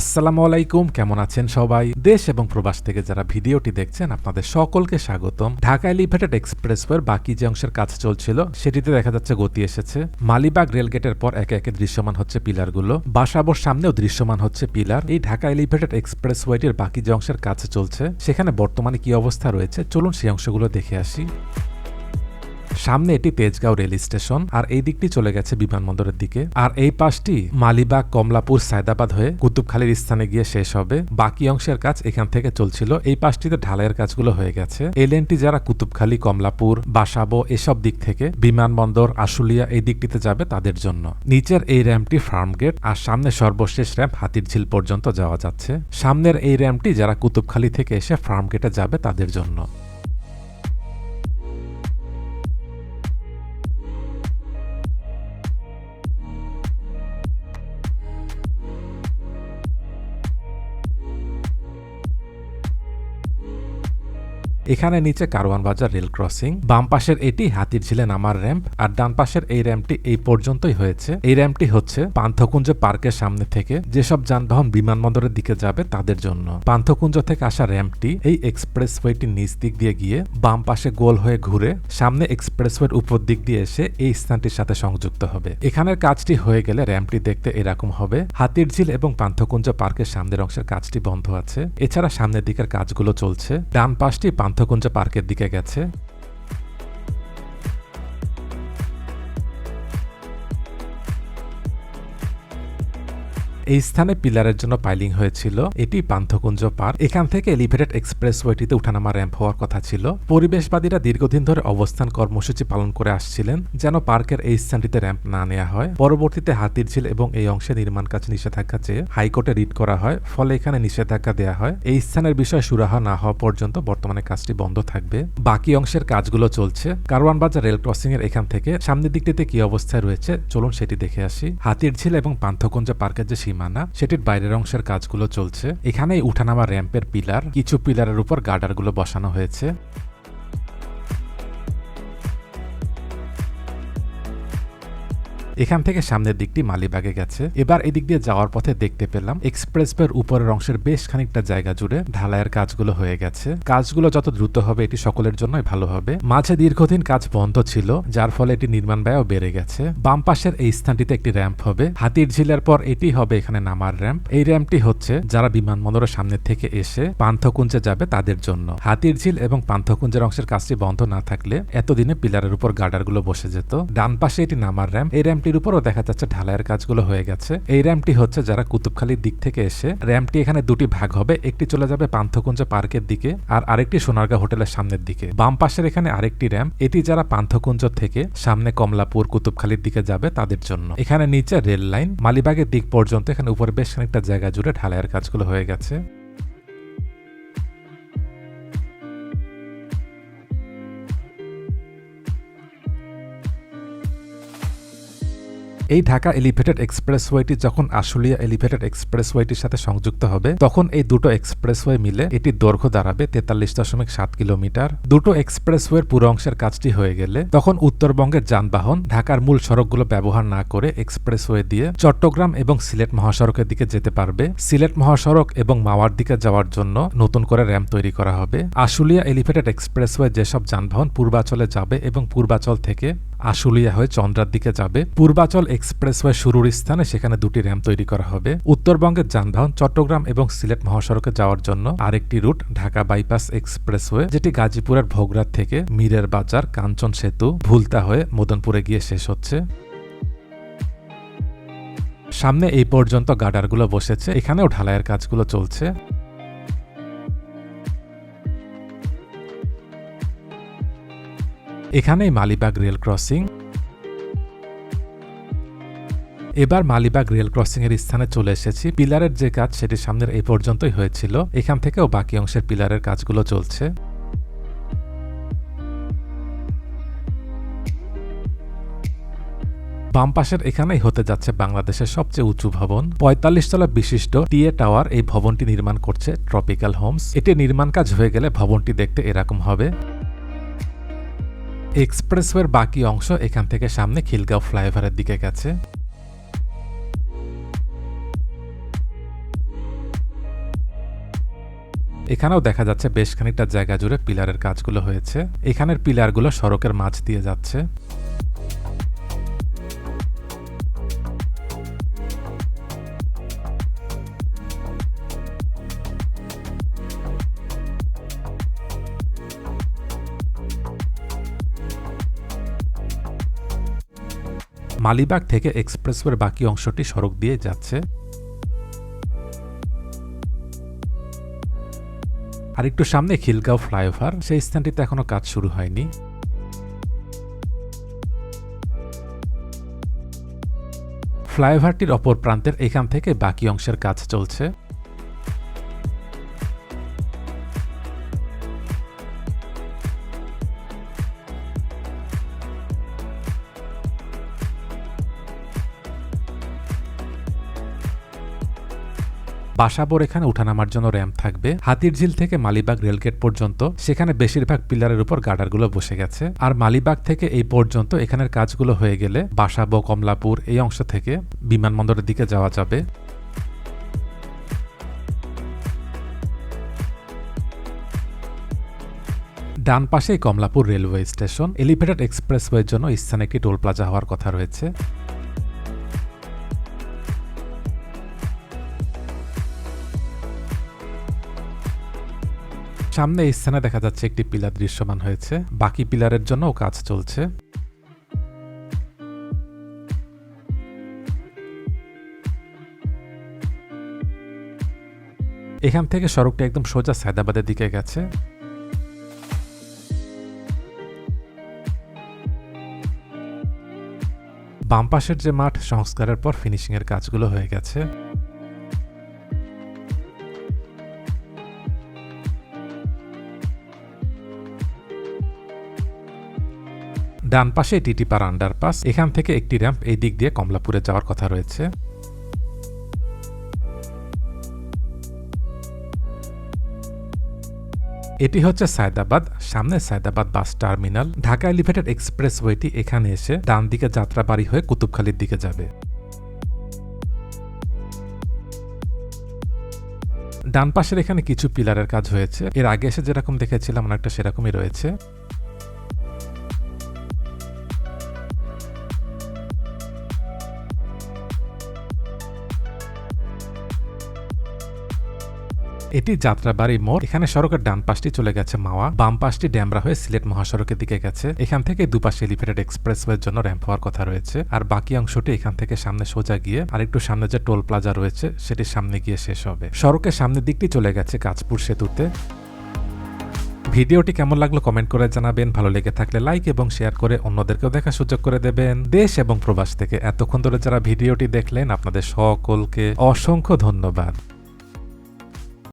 আসসালামু আলাইকুম, কেমন আছেন সবাই? দেশ এবং প্রবাস থেকে যারা ভিডিওটি দেখছেন, আপনাদের সকলকে স্বাগতম। ঢাকা এলিভেটেড এক্সপ্রেসওয়ের বাকি যে অংশের কাজ চলছিল, সেটিতে দেখা যাচ্ছে গতি এসেছে। মালিবাগ রেলগেটের পর একে একে দৃশ্যমান হচ্ছে পিলারগুলো। বাসাবোর সামনেও দৃশ্যমান হচ্ছে পিলার। এই ঢাকা এলিভেটেড এক্সপ্রেসওয়েটির বাকি যে অংশের কাজ চলছে, সেখানে বর্তমানে কি অবস্থা রয়েছে, চলুন সেই অংশগুলো দেখে আসি। সামনে এটি তেজগাঁও রেল স্টেশন, আর এই দিকটি চলে গেছে বিমানবন্দরের দিকে। আর এই পাশটি মালিবাগ, কমলাপুর, সায়দাবাদ হয়ে কুতুবখালীর স্থানে গিয়ে শেষ হবে। বাকি অংশের কাজ এখান থেকে চলছিল। এই পাশটিতে ঢালাইয়ের কাজগুলো হয়ে গেছে। এই লেনটি যারা কুতুবখালী, কমলাপুর, বাসাবো এসব দিক থেকে বিমানবন্দর, আশুলিয়া এই দিকটিতে যাবে তাদের জন্য। নিচের এই র্যাম্পটি ফার্ম গেট, আর সামনে সর্বশেষ র্যাম্প হাতির ঝিল পর্যন্ত যাওয়া যাচ্ছে। সামনের এই র্যাম্পটি যারা কুতুবখালী থেকে এসে ফার্ম গেটে যাবে তাদের জন্য। এখানে নিচে কারওয়ান বাজার রেল ক্রসিং, বাম পাশের এটি হাতির ঝিলে নামার র্যাম্প, আর ডান পাশের এই র্যাম্পটি এই পর্যন্তই হয়েছে। এই র্যাম্পটি হচ্ছে পান্থকুঞ্জ পার্কের সামনে থেকে যেসব যানবাহন বিমানবন্দরের দিকে যাবে তাদের জন্য। পান্থকুঞ্জ থেকে আসা র্যাম্পটি এই এক্সপ্রেসওয়েটির নিচ দিক দিয়ে গিয়ে বাম পাশে গোল হয়ে ঘুরে সামনে এক্সপ্রেসওয়ের উপর দিক দিয়ে এসে এই স্থানটির সাথে সংযুক্ত হবে। এখানের কাজটি হয়ে গেলে র্যাম্পটি দেখতে এরকম হবে। হাতির ঝিল এবং পান্থকুঞ্জ পার্কের সামনের অংশের কাজটি বন্ধ আছে। এছাড়া সামনের দিকের কাজগুলো চলছে। ডান পাশটি পান্থকুঞ্জ পার্কের দিকে গেছে। এই স্থানে পিলারের জন্য পাইলিং হয়েছিল। এটি পান্থকুঞ্জ পার্ক এখান থেকে এলিভেটেড এক্সপ্রেসওয়েটিতে উঠানামা র্যাম্প হওয়ার কথা ছিল। পরিবেশবাদীরা দীর্ঘদিন ধরে অবস্থান কর্মসূচি পালন করে আসছিলেন, যেন পার্কের এই স্থানটিতে র্যাম্প না নেওয়া হয়। পরবর্তীতে হাতির ঝিল এবং এই অংশে নির্মাণ কাজ নিষেধাজ্ঞা চেয়ে হাইকোর্টে রিট করা হয়, ফলে এখানে নিষেধাজ্ঞা দেওয়া হয়। এই স্থানের বিষয় সুরাহা না হওয়া পর্যন্ত বর্তমানে কাজটি বন্ধ থাকবে। বাকি অংশের কাজগুলো চলছে। কারওয়ান বাজার রেল ক্রসিং এর এখান থেকে সামনের দিকটিতে কি অবস্থায় রয়েছে, চলুন সেটি দেখে আসি। হাতির ঝিল এবং পান্থকুঞ্জ পার্কের যে সীমানা সেটির বাইরের অংশের কাজগুলো চলছে। এখানেই উঠানামা র্যাম্পের পিলার, কিছু পিলারের উপর গার্ডারগুলো বসানো হয়েছে। এখান থেকে সামনের দিকটি মালিবাগে গেছে। এবার এদিক দিয়ে যাওয়ার পথে দেখতে পেলাম এক্সপ্রেসওয়ের উপরের অংশের বেশ খানিকটা জায়গা জুড়ে ঢালাইয়ের কাজগুলো হয়ে গেছে। কাজগুলো যত দ্রুত হবে, এটি সকলের জন্যই ভালো হবে। মাঝে দীর্ঘদিন কাজ বন্ধ ছিল, যার ফলে এটি নির্মাণ ব্যয়ও বেড়ে গেছে। বাম পাশের এই স্থানটিতে একটি র্যাম্প হবে। হাতির ঝিলের পর এটি হবে এখানে নামার র্যাম্প। এই র্যাম্পটি হচ্ছে যারা বিমানবন্দরের সামনে থেকে এসে পান্থকুঞ্জে যাবে তাদের জন্য। হাতির ঝিল এবং পান্থকুঞ্জের অংশের কাজটি বন্ধ না থাকলে এতদিনে পিলারের উপর গার্ডারগুলো বসে যেত। ডান পাশে এটি নামার র্যাম্প। এই র্যাম্পটির উপরও দেখা যাচ্ছে ঢালাইয়ের কাজগুলো হয়ে গেছে। এই র্যাম্পটি হচ্ছে যারা কুতুবখালীর দিক থেকে এসে, র্যাম্পটি এখানে দুটি ভাগ হবে, একটি চলে যাবে পান্থকুঞ্জ পার্কের দিকে আর আরেকটি সোনারগাঁ হোটেলের সামনের দিকে। বাম পাশের এখানে আরেকটি র্যাম্প, এটি যারা পান্থকুঞ্জ থেকে সামনে কমলাপুর কুতুবখালীর দিকে যাবে তাদের জন্য। এখানে নিচে রেল লাইন, মালিবাগের দিক পর্যন্ত এখানে উপরে বেশ খানিকটা জায়গা জুড়ে ঢালাইয়ের কাজগুলো হয়ে গেছে। এই ঢাকা এলিভেটেড এক্সপ্রেসওয়েটি যখন আশুলিয়া এলিভেটেড এক্সপ্রেসওয়েটির সাথে সংযুক্ত হবে, তখন এই দুটো এক্সপ্রেসওয়ে মিলে এটির দৈর্ঘ্য দাঁড়াবে তেতাল্লিশ দশমিক সাত কিলোমিটার। দুটো এক্সপ্রেসওয়ের পুরো অংশের কাজটি হয়ে গেলে তখন উত্তরবঙ্গের যানবাহন ঢাকার মূল সড়কগুলো ব্যবহার না করে এক্সপ্রেসওয়ে দিয়ে চট্টগ্রাম এবং সিলেট মহাসড়কের দিকে যেতে পারবে। সিলেট মহাসড়ক এবং মাওয়ার দিকে যাওয়ার জন্য নতুন করে র্যাম্প তৈরি করা হবে। আশুলিয়া এলিভেটেড এক্সপ্রেসওয়ে যেসব যানবাহন পূর্বাচলে যাবে এবং পূর্বাচল থেকে আশুলিয়া হয়ে চন্দ্রার দিকে যাবে। পূর্বাচল এক্সপ্রেসওয়ে শুরুর স্থানে সেখানে দুটি র্যাম্প তৈরি করা হবে। উত্তরবঙ্গের যানবাহন চট্টগ্রাম এবং সিলেট মহাসড়কে যাওয়ার জন্য আরেকটি রুট ঢাকা বাইপাস এক্সপ্রেসওয়ে, যেটি গাজীপুরের ভোগরাত থেকে মীরের বাজার, কাঞ্চন সেতু, ভুলতা হয়ে মদনপুরে গিয়ে শেষ হচ্ছে। সামনে এই পর্যন্ত গার্ডারগুলো বসেছে। এখানেও ঢালাইয়ের কাজগুলো চলছে। এখানেই মালিবাগ রেল ক্রসিং। এবার মালিবাগ রেল ক্রসিং এর স্থানে চলে এসেছি। পিলারের যে কাজ সেটি সামনের এই পর্যন্তই হয়েছিল। এখান থেকেও বাকি অংশের পিলারের কাজগুলো চলছে। বাম পাশের এখানেই হতে যাচ্ছে বাংলাদেশের সবচেয়ে উঁচু ভবন। পঁয়তাল্লিশ তলা বিশিষ্ট টিএ টাওয়ার এই ভবনটি নির্মাণ করছে ট্রপিক্যাল হোমস। এটি নির্মাণ কাজ হয়ে গেলে ভবনটি দেখতে এরকম হবে। এক্সপ্রেসওয়ের বাকি অংশ এখান থেকে সামনে খিলগাঁও ফ্লাইওভারের দিকে গেছে। এখানেও দেখা যাচ্ছে বেশ খানিকটা জায়গা জুড়ে পিলারের কাজগুলো হয়েছে। এখানের পিলারগুলো সড়কের মাছ দিয়ে যাচ্ছে। মালিবাগ থেকে এক্সপ্রেসওয়ের বাকি অংশটি সড়ক দিয়ে যাচ্ছে। আর একটু সামনে খিলগাঁও ফ্লাইওভার, সেই স্থানটিতে এখনও কাজ শুরু হয়নি। ফ্লাইওভারটির অপর প্রান্তের এখান থেকে বাকি অংশের কাজ চলছে। বাসাবোর এখানে উঠানামার জন্য র্যাম্প থাকবে। হাতির ঝিল থেকে মালিবাগ রেলগেট পর্যন্ত সেখানে বেশিরভাগ পিলারের উপর গার্ডারগুলো বসে গেছে। আর মালিবাগ থেকে এই পর্যন্ত এখানের কাজগুলো হয়ে গেলে বাসাবো কমলাপুর এই অংশ থেকে বিমানবন্দরের দিকে যাওয়া যাবে। ডান পাশেই কমলাপুর রেলওয়ে স্টেশন। এলিভেটেড এক্সপ্রেসওয়ের জন্য স্থানে একটি টোল প্লাজা হওয়ার কথা রয়েছে। সামনে এই স্থানে দেখা যাচ্ছে একটি পিলার দৃশ্যমান হয়েছে। বাকি পিলারের জন্যও কাজ চলছে। এখান থেকে সড়কটা একদম সোজা সায়দাবাদের দিকে গেছে। বাম পাশের যে মাঠ, সংস্কারের পর ফিনিশিং এর কাজগুলো হয়ে গেছে। ডান পাশে টিটিপার আন্ডারপাস, এখান থেকে একটি র্যাম্প এই দিক দিয়ে কমলাপুরে যাওয়ার কথা রয়েছে। এটি হচ্ছে সায়দাবাদ, সামনে Saydabad bus terminal. Dhaka elevated expressway ওয়েটি এখানে এসে ডান দিকে যাত্রাবাড়ি হয়ে কুতুবখালির দিকে যাবে। ডান পাশের এখানে কিছু পিলারের কাজ হয়েছে। এর আগে এসে যেরকম দেখেছিলাম, অনেকটা সেরকমই রয়েছে। এটি যাত্রাবাড়ি মোড়। এখানে সড়কের ডান পাশটি চলে গেছে মাওয়া। বাম পাশটি ড্যামরা হয়ে সিলেট মহাসড়কের দিকে গেছে। এখান থেকে দুপাশে এলিভেটেড এক্সপ্রেসওয়ের জন্য র্যাম্প হওয়ার কথা রয়েছে। আর বাকি অংশটি এখান থেকে সামনে সোজা গিয়ে আর একটু সামনে যে টোল প্লাজা রয়েছে, সেটি সামনে গিয়ে শেষ হবে। সড়কের সামনের দিকটি চলে গেছে কাঁচপুর সেতুতে। ভিডিওটি কেমন লাগল কমেন্ট করে জানাবেন। ভালো লেগে থাকলে লাইক এবং শেয়ার করে অন্যদেরকেও দেখার সুযোগ করে দেবেন। দেশ এবং প্রবাস থেকে এতক্ষণ ধরে যারা ভিডিওটি দেখলেন, আপনাদের সকলকে অসংখ্য ধন্যবাদ।